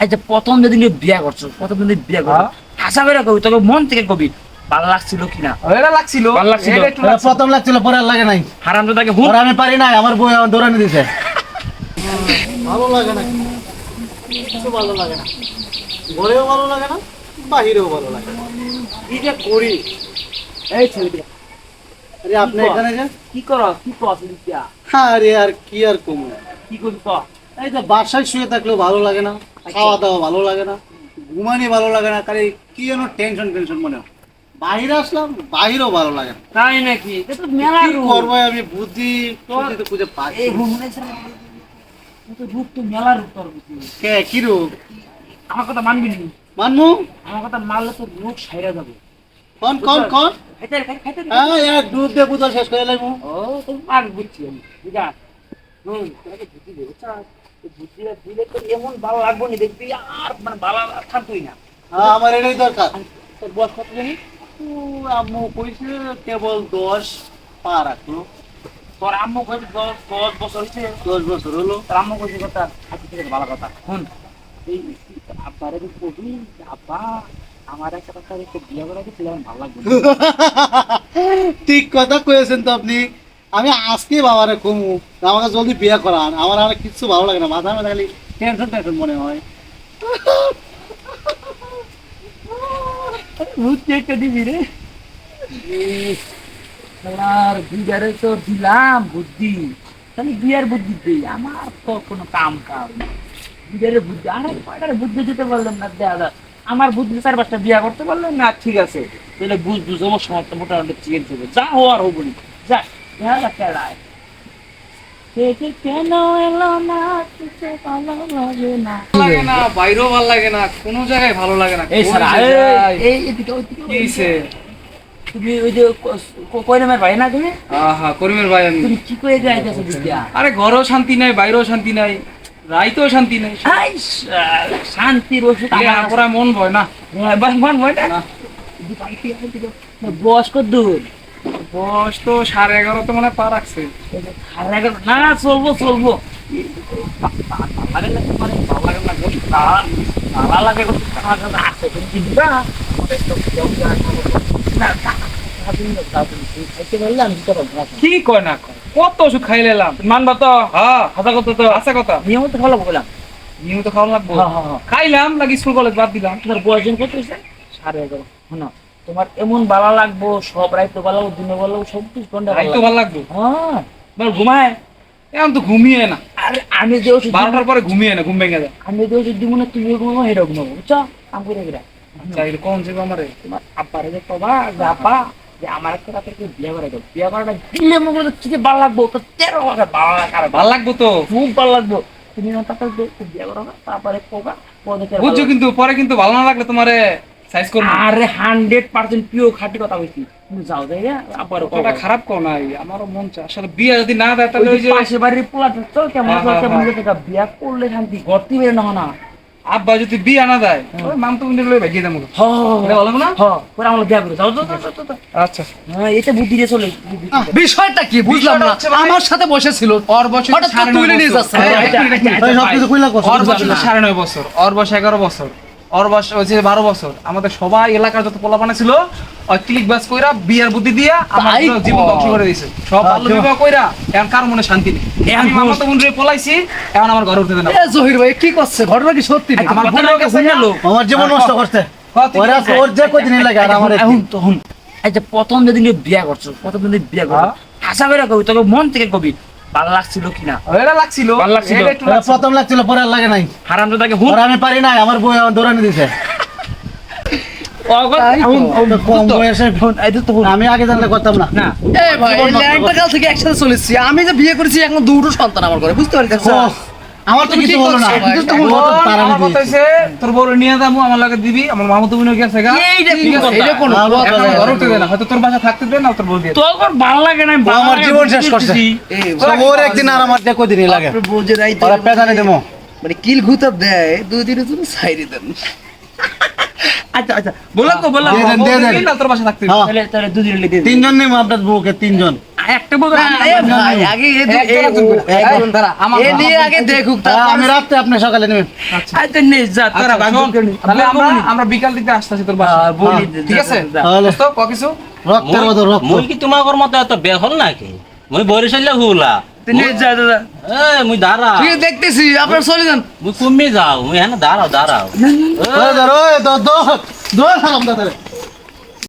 যে প্রথম যেদিন বিয়া করছ প্রথম যেদিন বিয়া করছ হ্যাঁ। আশা করে কবি তোকে মন থেকে কবি ভালো লাগছিল কিনা এটা লাগছিল ভালো। প্রথম লাগছিল পরে আর লাগে নাই। হারাম তো তাকে হুট পরে আমি পারি নাই আমার বই আমার দৌড়ানি দিছে। ভালো লাগে না। কিছু ভালো লাগে না। ঘরেও ভালো লাগে না বাহিরেও ভালো লাগে না। কি যে করি? এই ছেলেটা। আরে আপনি এখানে যে? কি করো? কি করো বিয়া আরে আর কি আর কমু? কি করি? ক এই যে বাসায় শুয়ে থাকলেও ভালো লাগে না। খাওয়া দাওয়া ভালো লাগে না ঘুমানি ভালো লাগে না খালি কি যেন টেনশন টেনশন মনে হয়। বাইরে আসলাম বাইরেও ভালো লাগে না। তাই নাকি? মেলা কি করব আমি? বুদ্ধি তো খুঁজে পাচ্ছি তো রূপ তো মেলা রূপ তোর কে কি রোগ আমার কথা মানবি নি মানমু আমার কথা মানলে তো রোগ সাইরা যাবে। কোন কোন কোন। হ্যাঁ এক দুধ দিয়ে বুতল শেষ করে লাগবো ও তুমি পার বুঝছি আমি। বুঝা হুম তোকে বুদ্ধি দেবো চা। বুদ্ধিটা দিলে তো এমন ভালো লাগবো না দেখবি আর মানে ভালো না। হ্যাঁ আমার এটাই দরকার। তোর বয়স কত জানি? ও, আম্মু কইছে কেবল দশ পা রাখল। তোর আম্মু কইছে দশ দশ বছর হয়েছে দশ বছর হলো। তোর আম্মু কইছে কথা আচ্ছা ভালো কথা। শুন এই আব্বারে কবি আব্বা আমার একটা কথা একটু বিয়ে করে দিচ্ছিল ভালো লাগবে ঠিক কথা কয়েছেন তো আপনি। আমি আজকে বাবারে কমু, আমাকে জলদি বিয়ে করান। আমার আর কিচ্ছু ভালো লাগে না, মাথা মাথা খালি টেনশন টেনশন মনে হয়। দিবি রে। আর বিয়ারে তো দিলাম বুদ্ধি। তাহলে বিয়ার বুদ্ধি দিই আমার তো কোনো কাম কাম বিয়ারের বুদ্ধি, আরে কয়টার বুদ্ধি দিতে পারলাম না দাদা আমার বুদ্ধি চার পাঁচটা বিয়া করতে পারলাম না, ঠিক আছে। তাহলে বুঝ বুঝ, আমার সমস্ত মোটামুটি চেঞ্জ হবে। যা হওয়ার না। যা। দেখা কেডায় কে কে কেন এলো না কিছু ভালো লাগে না লাগে না বাইরেও ভালো লাগে না কোনো জায়গায় ভালো লাগে না এই সারা এই এদিকে ওইদিকে কি তুমি ওই যে কই ভাই না তুমি? আহা করিমের ভাই আমি। তুমি কি করে যাইতেছো বিদ্যা? আরে ঘরেও শান্তি নাই বাইরেও শান্তি নাই রাইতেও শান্তি নাই। আই শালা, শান্তির ওষুধ আমার আমার মন ভয় না। ভয় ভয় না? না। বয়স দূর। বয়স তো সাড়ে এগারো তো মানে পা রাখছে। খারাপ লাগে না না চলবো চলবো। আছে, কি কয় না কয়? কত ওষুধ খাই নিলাম মানবা তো? হ্যাঁ। হাসা কথা তো। আসা কথা। নিয়মিত ভালো বললাম। নিয়মিত খাওয়া লাগবো? হ্যাঁ, হ্যাঁ, হ্যাঁ। খাইলাম লাগি স্কুল কলেজ বাদ দিলাম? তোমার বয়স কত হয়েছে? সাড়ে এগারো। শোনো তোমার এমন ভালো লাগবো সব রাইতে ভালো লাগবো দিনে লাগবো সব কিছু ঘণ্টা রাইতো ভালো লাগবো? হ্যাঁ। ঘুমায়? এখন তো ঘুমিয়ে না। আরে আমি যে ওষুধ দিব- বারোটার পরে ঘুমিয়ে না ঘুম ভেঙে যায়। আমি যে ওষুধ দিব না তুমি ঘুমাবো সেটা ঘুমাবো বুঝছ? আমি করে গেলাম চাইলে কোন যাবে আমারে? তোমার আব্বারে যে কবা যে আব্বা যে আমার একটা রাতে কেউ বিয়ে করে দাও বিয়ে করাটা দিলে মনে হচ্ছে কি ভালো লাগবো তো তেরো হাজার ভালো লাগে আর ভালো লাগবো তো? খুব ভালো লাগবো। তুমি না তারপরে বিয়ে করো না তারপরে পদে বুঝছ কিন্তু পরে কিন্তু ভালো না লাগলে তোমারে সাইজ করব আরে হান্ড্রেড পার্সেন্ট পিওর খাঁটি কথা তুমি যাও যাই আবার ওটা খারাপ কর নাই আমারও মন চায়। আসলে বিয়ে যদি না দেয় তাহলে ওই যে পাশে বাড়ির পোলাটা চল কেমন হ্যাঁ, হ্যাঁ, হ্যাঁ। টাকা বিয়া করলে শান্তি গর্তি বেরো না না। আব্বা যদি বিয়ে না দেয় ওই মাম তো কিন্তু লই ভাগিয়ে দেবো হ না? হ পরে আমরা বিয়া করে। যাও যাও। আচ্ছা। হ্যাঁ এটা বুদ্ধি দিয়ে চলে। বিষয়টা কি? বুঝলাম না। আমার সাথে বসেছিল। ওর বছর হঠাৎ সাড়ে নয় বছর। যাচ্ছে। আচ্ছা, কইলা কথা ওর বয়স সাড়ে নয় বছর। ওর বয়স বছর। ওর বয়স হচ্ছে বারো বছর। আমাদের সবাই এলাকার যত পোলাপানা ছিল ওই ক্লিক বাস কইরা বিয়ার বুদ্ধি দিয়া আমার জীবন ধ্বংস করে দিয়েছে সব বাল্য বিবাহ কইরা এখন কার মনে শান্তি নেই। এখন আমি মামা তো বোনরে পলাইছি এখন আমার ঘরে উঠতে না। এ জহির ভাই কি করছে? ঘটনা কি সত্যি? আমার বোনের কাছে লোক। আমার জীবন নষ্ট করছে। ওরা ওর যে কদিন লাগে আর আমার এখন তো হুন। এই যে প্রথম যেদিন বিয়া করছ প্রথম যেদিন বিয়া করছ হ্যাঁ। আশা করে কবি তোকে মন থেকে কবি ভালো লাগছিল কিনা? এটা লাগছিল। ভালো লাগছিল। এটা একটু ওরা লাগছিল। প্রথম লাগছিল পরে লাগে নাই। হারাম তো তাকে হুন ওরা আমি পারি নাই আমার বই দৌড়ানি দিছে। আমি আগে জানলে করতাম না। না। এ ভাই এই ল্যাংটা কাল থেকে একসাথে চলেছি আমি যে বিয়ে করেছি এখন দুটো সন্তান আমার ঘরে বুঝতে পারছি আমার তো কিছু হলো না। করছ তো এখন বলতো তার আমি আমার কথা দিয়েছি। হইছে, তোর বউরে নিয়ে যাব আমার লাগে দিবি আমার মামাতো বোনও গেছে গা। এইটা কি কথা? এটা কোনো ভালো কথা এখন না। ঘরে উঠতে দে হয়তো তোর বাসা থাকতে দে না তোর বউ দিয়ে তোর ভালো লাগে না আমার জীবন শেষ করছে। ওর একদিন আর আমার যে কদিনই লাগে? বাপরে বোঝে রাইতে পেছানে দেবো। মানে কিল ঘুতা দেয় দুই দিনের জন্য সাইডে দেন। আচ্ছা আচ্ছা বললাম তো না তোর বাসা থাকতে। হ্যাঁ। তাহলে তাহলে দুদিন লেগে তিনজন নেই আপনার বউকে তিনজন। একটা আগে এ নিয়ে আগে দেখুক আমি আপনি সকালে নেবেন আচ্ছা তোরা আচ্ছা। তাহলে আমরা আমরা বিকাল দিকে আসতেছি তোর হ্যাঁ, হ্যাঁ, ঠিক আছে দোস্ত ক কিছু রক্তের মতো রক্ত মুই কি তোমার মতো এত বেহল নাকি মুই বরিশালে হুলা মুই দাঁড়া দেখতেছি আপনার চলে যান মুই কমে যাও মুই হ্যাঁ দাঁড়াও দাঁড়াও দাদা রে।